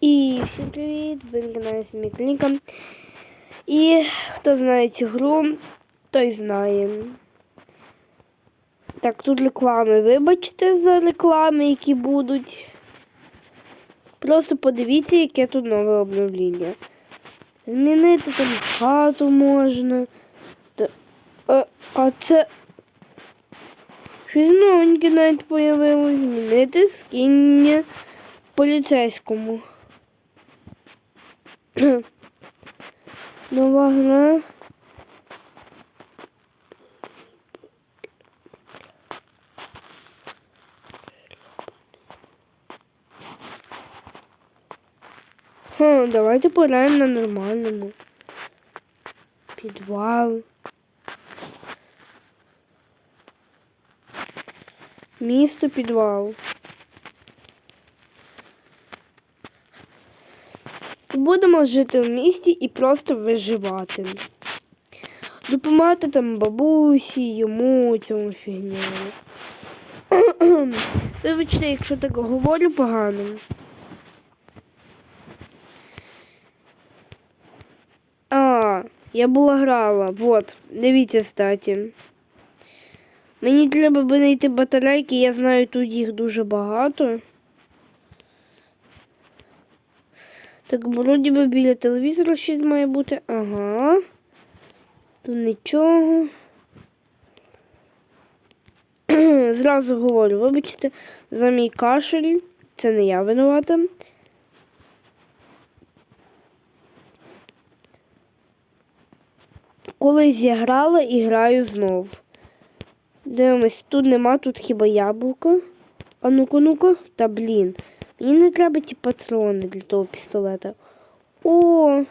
І всім привіт! Ви на каналі Смікліка. І хто знає цю гру, той знає. Так, тут реклами. Вибачте за реклами, які будуть. Просто подивіться, яке тут нове обновлення. Змінити там хату можна. А, а це. Щось новеньке навіть появилось. Змінити скіння поліцейському. Нова гра. Ха, давайте пограємо на нормальному. Підвал. Місто підвал. Будемо жити в місті і просто виживати. Допомагати там бабусі, йому, цьому фігню. Вибачте, якщо так говорю погано. А, я була грала. Вот, дивіться, статі. Мені треба би знайти батарейки, я знаю, тут їх дуже багато. Так, вроді би біля телевізора щось має бути. Ага. Тут нічого. Зразу говорю, вибачте, за мій кашель. Це не я винувата. Колись я грала і граю знов. Дивимось, тут нема, тут хіба яблуко. А ну-ка, ну-ка, та блін. Мені не треба ті патрони для того пістолета. О!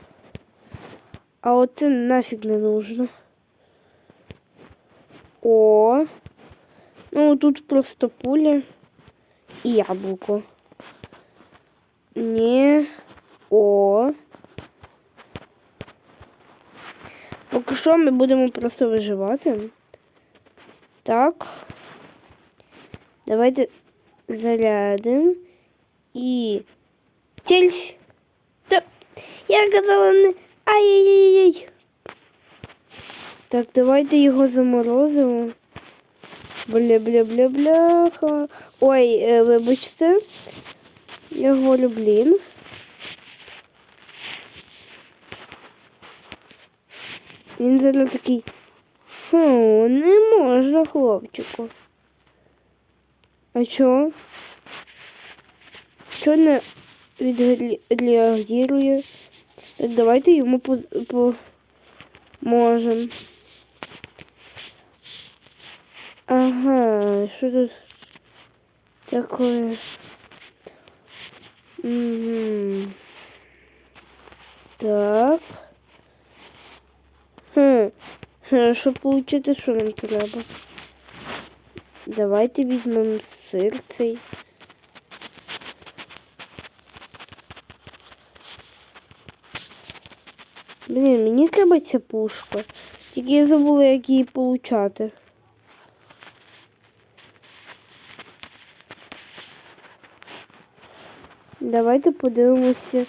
А оце нафіг не нужно. О! Ну тут просто пуля і яблуко. Ні. О. Поки що ми будемо просто виживати. Так. Давайте зарядимо. І тільсь. Та я казала не. Ай-яй-яй-яй. Так, давайте його заморозимо. Бля-бля-бля-бляха. Ой, е, вибачте. Я говорю, блін. Він зараз такий. Хм, не можна, хлопчику. А чого? Що не відреагує? Так давайте йому поможемо. Ага, що тут такое? Угу. Так. Хм. Щоб получити, що нам треба? Давайте візьмемо сир цей. Блін, мені треба ця пушка. Тільки я забула, як її получати. Давайте подивимося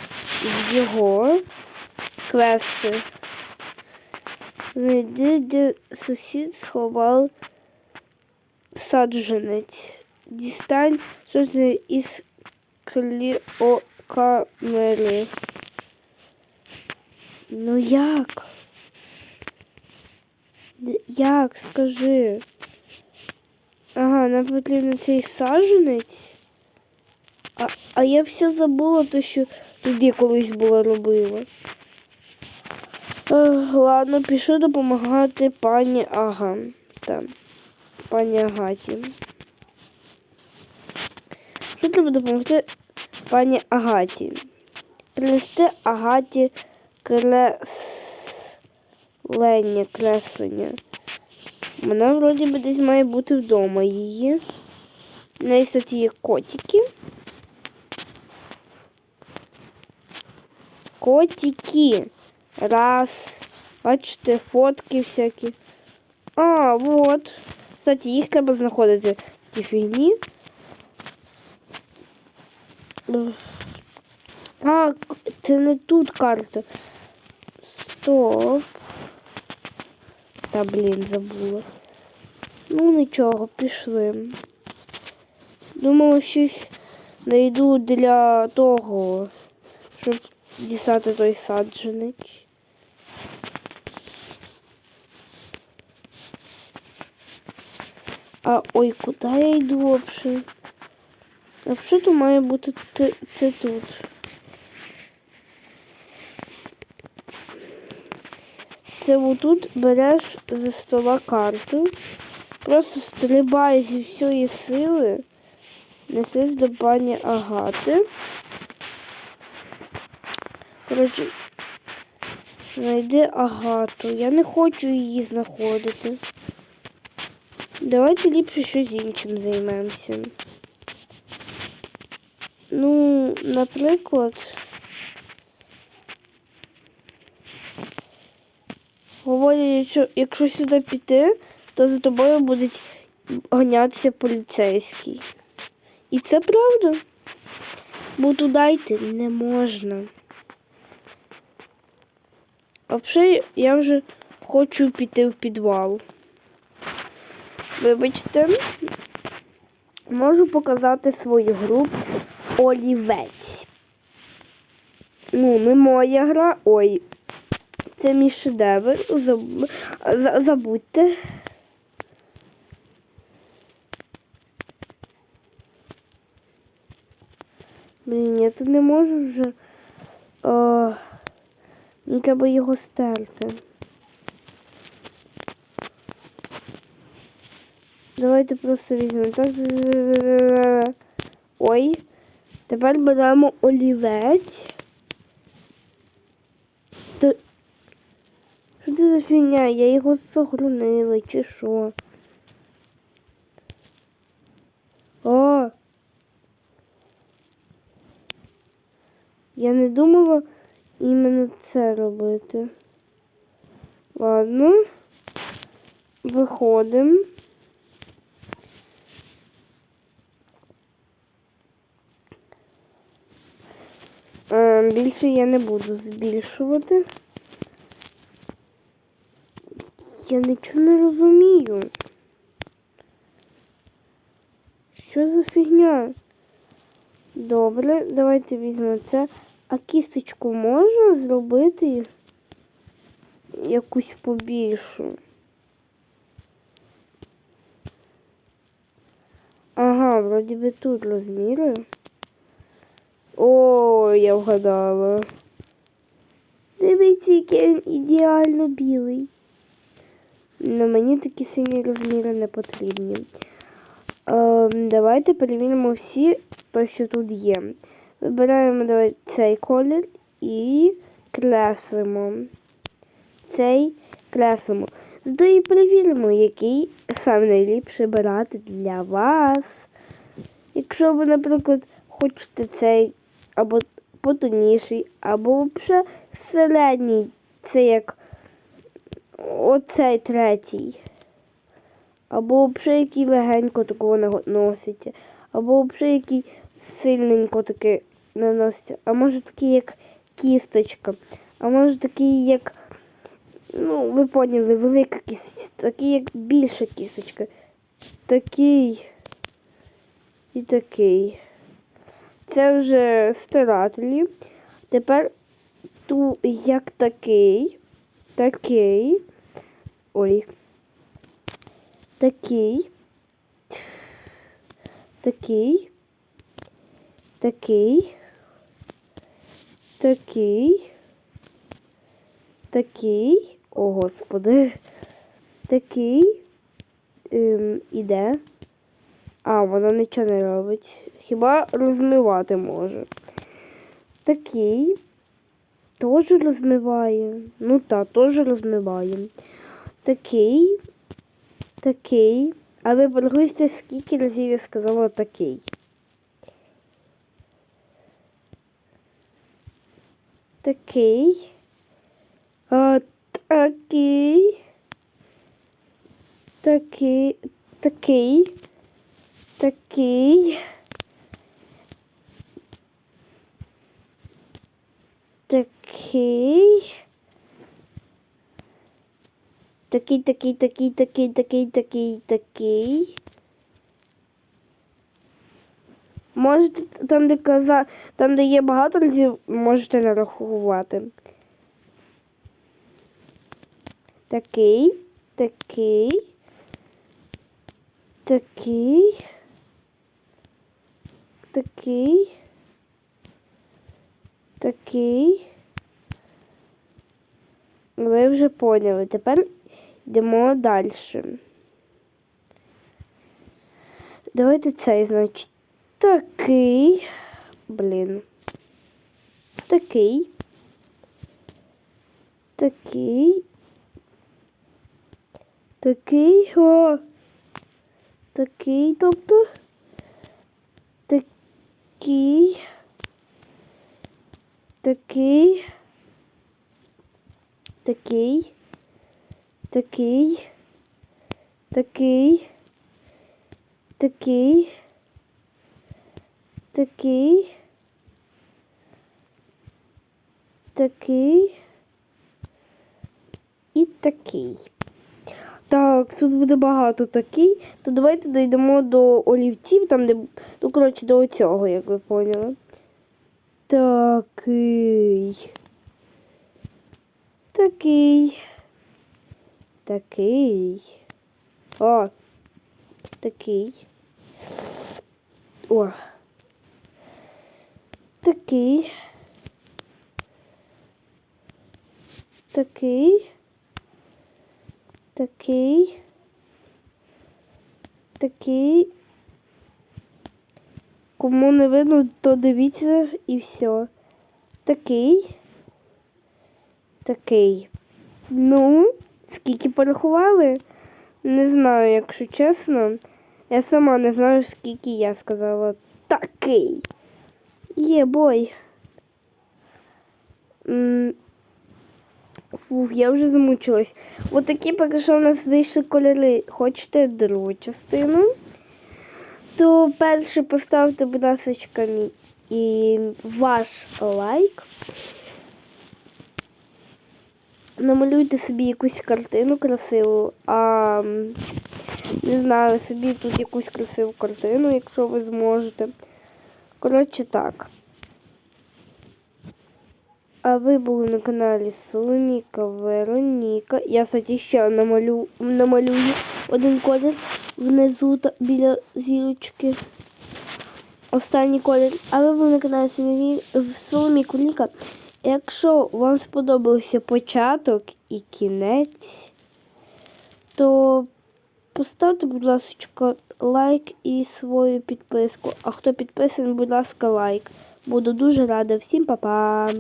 його квести. Знайди, де сусід сховав саджанець. Дістань щось із кліокамери. Ну як? Як? Скажи? Ага, нам потрібен цей саджанець. А а я все забула, то що тоді колись була робила. Ех, ладно, пішу допомагати пані Ага. Там. Пані Агаті. Що треба допомогти пані Агаті? Принести Агаті креслення, креслення. Вона вроді би десь має бути вдома її. У неї кстати, є котики. Котики. Раз. Бачите, фотки всякі. А, вот. Кстати, їх треба знаходити ті фігні. А, це не тут карта. Стоп. Та блін, забула. Ну нічого, пішли. Думала, щось знайду для того, щоб дістати той саджанець. А ой, куди я йду взагалі? Взагалі то має бути це тут. Це отут береш зі стола карту, просто стрибай зі всієї сили, несись до пані Агати. Коротше, знайди Агату. Я не хочу її знаходити. Давайте ліпше щось іншим займемося. Ну, наприклад. Говорять, що якщо сюди піти, то за тобою буде ганятися поліцейський. І це правда. Бо туди йти не можна. А взагалі я вже хочу піти в підвал. Вибачте, можу показати свою гру Олівець. Ну, не моя гра, ой. Це мій шедевр. Забудьте. Блін, я тут не можу вже. О, мені треба його стерти. Давайте просто візьмемо так. Ой. Тепер беремо олівець. Це за фігня? Я його загрунила, чи що? О! Я не думала іменно це робити. Ладно. Виходимо. Е, Більше я не буду збільшувати. Я нічого не розумію. Що за фігня? Добре, давайте візьмемо це. А кісточку можна зробити якусь побільшу? Ага, вроді би тут розміри. О, я вгадала. Дивіться, який він ідеально білий. Но мені такі сині розміри не потрібні. Е, давайте перевіримо всі, то, що тут є. Вибираємо давай, цей колір і креслимо. Цей креслимо. Зато і перевіримо, який сам найліпший брати для вас. Якщо ви, наприклад, хочете цей або потоніший, або взагалі середній, це як оцей третій. Або взагалі який легенько такого на- носиться, або взагалі який сильненько таке наноситься, а може такий як кісточка, а може такий як, ну, ви поняли, велика кісточка, такий як більша кісточка. Такий і такий. Це вже старателі. Тепер ту як такий, такий. Ой. Такий. Такий. Такий. Такий. Такий. О, господи. Такий. Ем, іде. А, вона нічого не робить. Хіба розмивати може. Такий. Теж розмиває. Ну так, теж розмиває. Такий. Такий. А ви порахуйте, скільки разів я сказала такий. Такий. А, такий. Такий. Такий. Такий. Такий. Такий, такий, такий, такий, такий, такий, такий. Можете там, де каза, там, де є багато разів, можете нарахувати. Такий, такий, такий, такий, такий. Ви вже поняли. Тепер йдемо далі. Давайте цей, значить, такий. Блін. Такий. Такий. Такий. О. Такий, тобто. Такий. Такий. Такий. Такий. Такий. Такий. Такий. Такий. І такий. Так, тут буде багато такий. То давайте дійдемо до олівців, там, де. Ну, коротше, до оцього, як ви поняли. Такий. Такий. Такий. О. Такий. О. Такий. Такий. Такий. Такий. Кому не видно, то дивіться і все. Такий. Такий. Ну, скільки порахували? Не знаю, якщо чесно. Я сама не знаю, скільки я сказала. Такий. Є бой. Фух, я вже замучилась. От такі поки що у нас вийшли кольори. Хочете другу частину? То перше поставте, будь ласка, і ваш лайк. Намалюйте собі якусь картину красиву, а не знаю, собі тут якусь красиву картину, якщо ви зможете. Коротше так. А ви були на каналі Соломіка Вероніка. Я, кстати, ще намалю, намалюю один колір внизу та біля зірочки. Останній колір. А ви були на каналі Соломі- Соломіка Ліка. Якщо вам сподобався початок і кінець, то поставте, будь ласка, лайк і свою підписку. А хто підписаний, будь ласка, лайк. Буду дуже рада. Всім па-па!